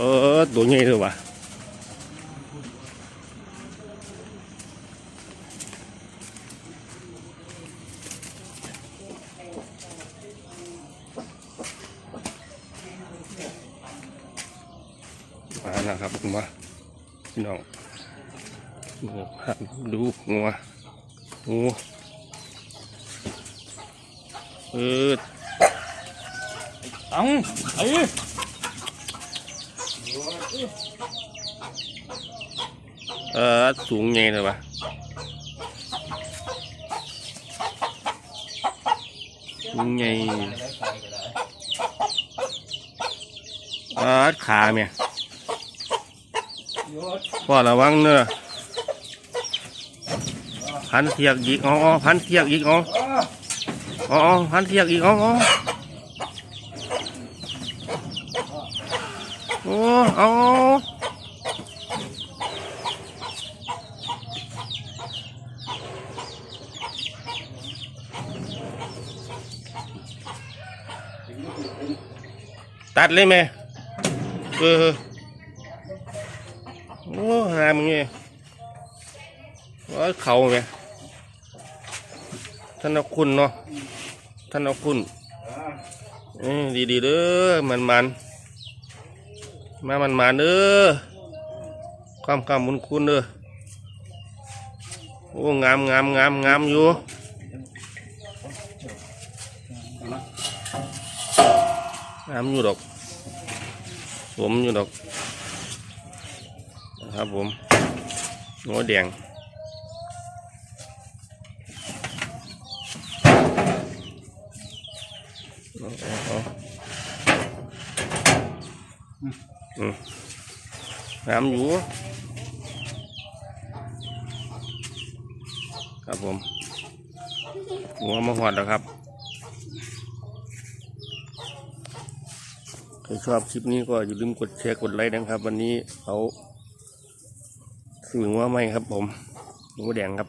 ออตัวใหญ่เลยว่ะมาแล้วครับคุณว่าพี่น้องมาพาดูงัวงูเออตังไอ้ เออสูงใหญ่เลยว่ะสูงใหญ่เออขาเมียพ่อระวังเนอะพันเทียกอีกอ๋อพันเทียกอีกอออ๋ออ๋อพันเทียกอีกอ๋ออ๋อ โอ้เอาตัดเลยไหมเออโอ้หามึงไงว่าเขาไหมท่านเอาคุณเนาะท่านเอาคุณเอ้ยดีดีๆเด้อมันมัน มามันมันเด้อความกำบุญคุณเด้อโอ้งามงามงามงามอยู่งามอยู่ดอกผมอยู่ดอกนะครับผมหัวแดงเอาเอา น้ำอยู่ครับผมหัวมาหอดแล้วครับใครชอบคลิปนี้ก็อย่าลืมกดแชร์กดไลค์นะครับ วันนี้เขาสื่อว่าไม่ครับผมหมูแดงครับ